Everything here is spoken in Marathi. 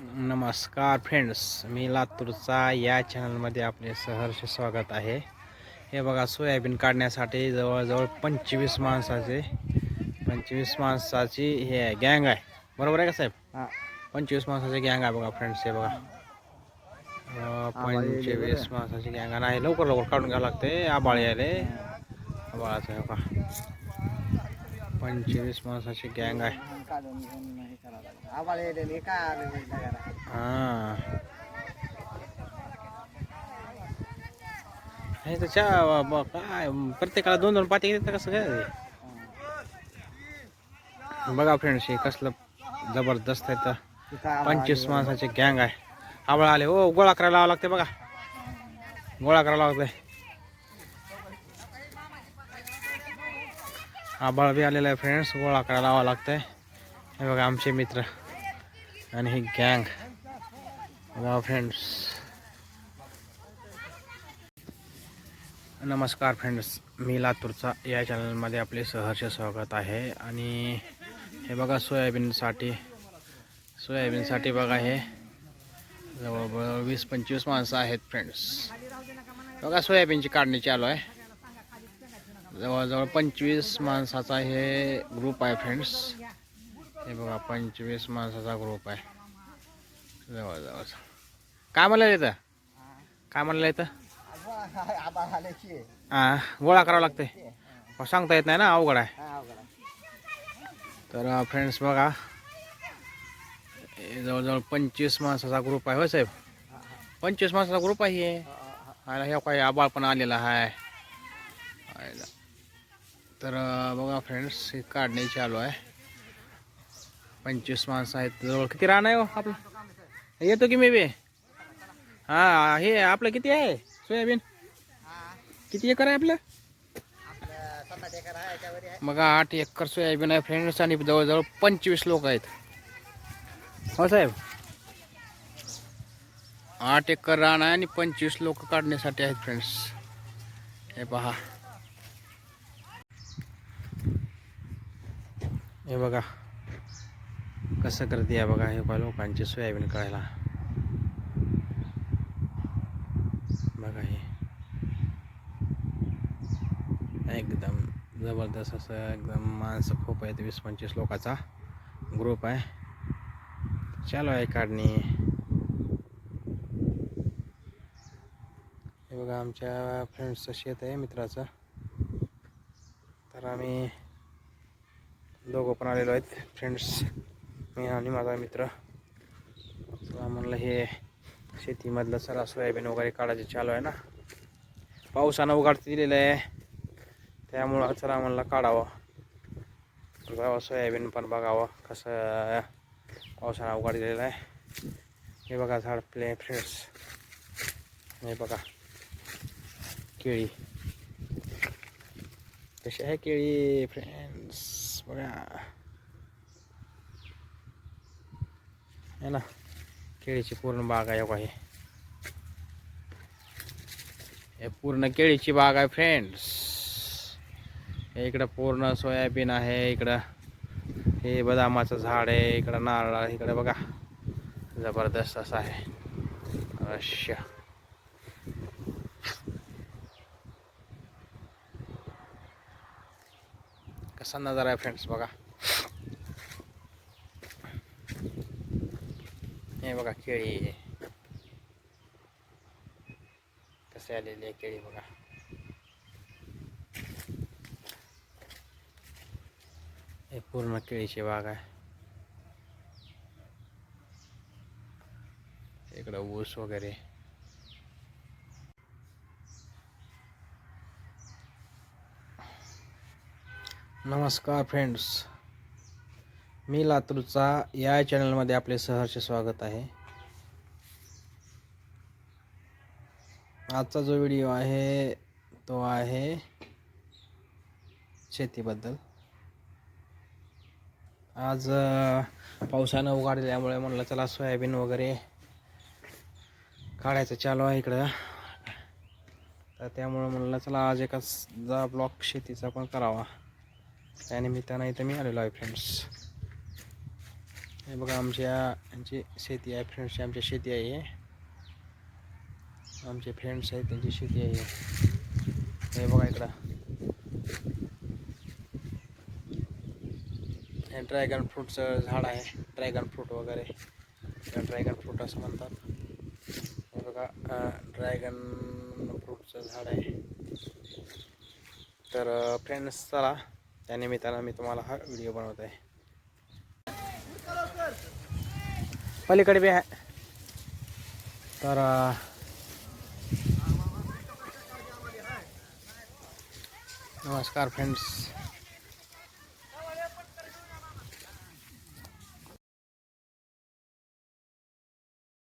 नमस्कार फ्रेंड्स मी लातूरचा या चॅनलमध्ये आपले सहर्ष स्वागत आहे. हे बघा सोयाबीन काढण्यासाठी जवळजवळ पंचवीस माणसाचे पंचवीस माणसाची हे गँग आहे. बरोबर आहे का साहेब? हा. पंचवीस माणसाची गँग आहे बघा फ्रेंड्स हे बघा. पंचवीस माणसाची गँग. आहे लवकर लवकर काढून घ्यावं लागते आबाळ यायले आबाळाचं बघा. पंचवीस माणसाची गँग आहे. हा. नाही त्याच्या ब- काय प्रत्येकाला दोन दोन पाती देतात कसं काय बघा फ्रेंड्स हे कसलं जबरदस्त आहे तर. पंचवीस माणसाची गँग आहे. आवळ आले. हो गोळा करायला लावावं लागते बघा. गोळा करायला लागते आबाळ बी आलेला आहे फ्रेंड्स गोळा करायला लावावं लागतंय. हे बघा आमचे मित्र आणि ही गँग बघा फ्रेंड्स नमस्कार फ्रेंड्स मी लातूरचा. या चॅनलमध्ये आपले सहर्ष स्वागत आहे. आणि हे बघा सोयाबीनसाठी. सोयाबीनसाठी बघा हे. जवळजवळ वीस पंचवीस माणसं आहेत फ्रेंड्स बघा सोयाबीनची काढणी चालू आहे. जवळजवळ पंचवीस माणसाचा हे ग्रुप आहे फ्रेंड्स हे बघा पंचवीस माणसाचा ग्रुप आहे. जवळजवळ काय म्हणलं इथं? काय म्हणलं इथं? हां गोळा करावं लागते हो, सांगता येत नाही ना अवघड आहे. तर फ्रेंड्स बघा. हे जवळजवळ पंचवीस माणसाचा ग्रुप आहे हो साहेब. पंचवीस माणसाचा ग्रुप आहे हे. आणि हे काही आबाळ पण आलेला आहे. तर बघा फ्रेंड्स हे काढणे चालू आहे. पंचवीस माणसं आहेत. जवळ किती रान आहे हो आपलं? येतो की मी बी? हां हे आपलं किती आहे? सोयाबीन? किती एकर आहे आपलं? एकर आहे, मग आठ एकर सोयाबीन आहे फ्रेंड्स आणि जवळजवळ पंचवीस लोक आहेत. हो साहेब? आठ एकर रान आहे आणि पंचवीस लोक काढण्यासाठी आहेत फ्रेंड्स हे पहा. हे बघा. कसं करते आहे बघा हे बघा लोकांचे सोयाबीन काढायला. बघा हे. एकदम जबरदस्त असं एकदम माणसं खूप आहेत वीस पंचवीस लोकांचा ग्रुप आहे. चालू आहे काढणी. हे बघा आमच्या फ्रेंड्सचं शेत आहे मित्राचं. तर आम्ही दोघं पण आलेलो आहेत फ्रेंड्स मी आणि माझा मित्र. चला म्हणलं हे शेतीमधलं सरा सोयाबीन वगैरे काढायचे चालू आहे ना. पावसानं उघडते दिलेलं आहे. त्यामुळं चला म्हणलं काढावं. जावं सोयाबीन पण बघावं कसं पावसानं दिलेलं आहे. हे बघा झाड प्ले फ्रेंड्स हे बघा. केळी. कशी आहे केळी फ्रेंड्स बघा. है ना केळीची पूर्ण बाग आहे बघा हे. पूर्ण केळीची बाग आहे फ्रेंड्स हे इकडं पूर्ण सोयाबीन आहे इकडं हे बदामाचं झाड आहे इकडं नारळ इकडं बघा. जबरदस्त असं आहे. अश्य कसा नजारा आहे फ्रेंड्स बघा. हे बघा केळी. कसे आलेली आहे केळी बघा. हे पूर्ण केळीची बाग आहे. इकडं ऊस वगैरे. नमस्कार फ्रेंड्स. मी लातूरचा या चॅनलमध्ये आपले सहर्ष स्वागत आहे. आजचा जो व्हिडिओ आहे तो आहे शेतीबद्दल. आज पावसानं उघडल्यामुळे म्हणलं चला सोयाबीन वगैरे काढायचं चालू आहे इकडं. तर त्यामुळं म्हणलं चला आज एका ब्लॉक शेतीचा पण करावा. त्यानिमित्तानं इथं मी आलेलो आहे फ्रेंड्स हे बघा आमच्या यांची शेती आहे फ्रेंड्सची आमच्या शेती आहे. आमचे फ्रेंड्स आहेत त्यांची शेती आहे. हे बघा इकडं. हे ड्रॅगन फ्रूटचं झाड आहे. ड्रॅगन फ्रूट वगैरे. त्याला ड्रॅगन फ्रूट असं म्हणतात. हे बघा ड्रॅगन फ्रूटचं झाड आहे. तर फ्रेंड्स चला. त्या मैं तुम्हाला हा वीडियो बनवत आहे पलीकडे बी आहे. तर नमस्कार फ्रेंड्स